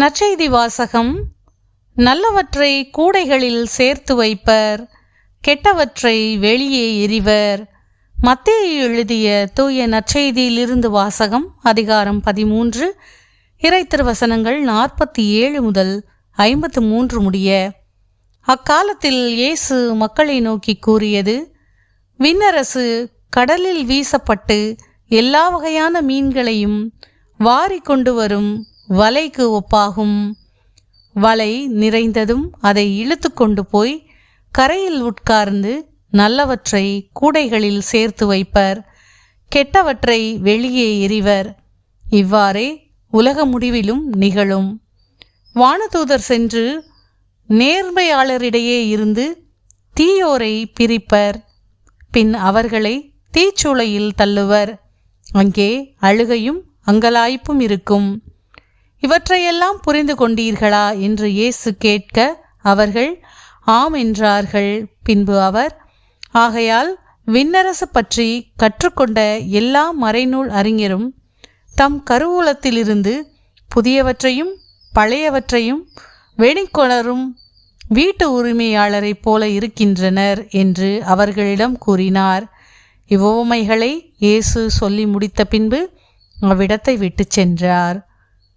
நற்செய்தி வாசகம் நல்லவற்றை கூடைகளில் சேர்த்து வைப்பர் கெட்டவற்றை வெளியே எறிவர். மத்திய எழுதிய தூய நற்செய்தியிலிருந்து வாசகம் அதிகாரம் பதிமூன்று. இறை திருவசனங்கள் நாற்பத்தி ஏழு முதல் ஐம்பத்து மூன்று முடிய. அக்காலத்தில் இயேசு மக்களை நோக்கி கூறியது விண்ணரசு கடலில் வீசப்பட்டு எல்லா வகையான மீன்களையும் வாரி கொண்டு வரும் வலைக்கு ஒப்பாகும். வலை நிறைந்ததும் அதை இழுத்து கொண்டு போய் கரையில் உட்கார்ந்து நல்லவற்றை கூடைகளில் சேர்த்து வைப்பர். கெட்டவற்றை வெளியே எறிவர். இவ்வாறே உலக முடிவிலும் நிகழும். வானதூதர் சென்று நேர்மையாளரிடையே இருந்து தீயோரை பிரிப்பர். பின் அவர்களை தீச்சூளையில் தள்ளுவர். அங்கே அழுகையும் அங்கலாய்ப்பும் இருக்கும். இவற்றையெல்லாம் புரிந்து கொண்டீர்களா என்று இயேசு கேட்க அவர்கள் ஆம் என்றார்கள். பின்பு அவர் ஆகையால் விண்ணரசு பற்றி கற்றுக்கொண்ட எல்லா மறைநூல் அறிஞரும் தம் கருவூலத்திலிருந்து புதியவற்றையும் பழையவற்றையும் வெளிக்கொணரும் வீட்டு உரிமையாளரைப் போல இருக்கின்றனர் என்று அவர்களிடம் கூறினார். இவ்வுவமைகளை இயேசு சொல்லி முடித்த பின்பு அவ்விடத்தை விட்டு சென்றார்.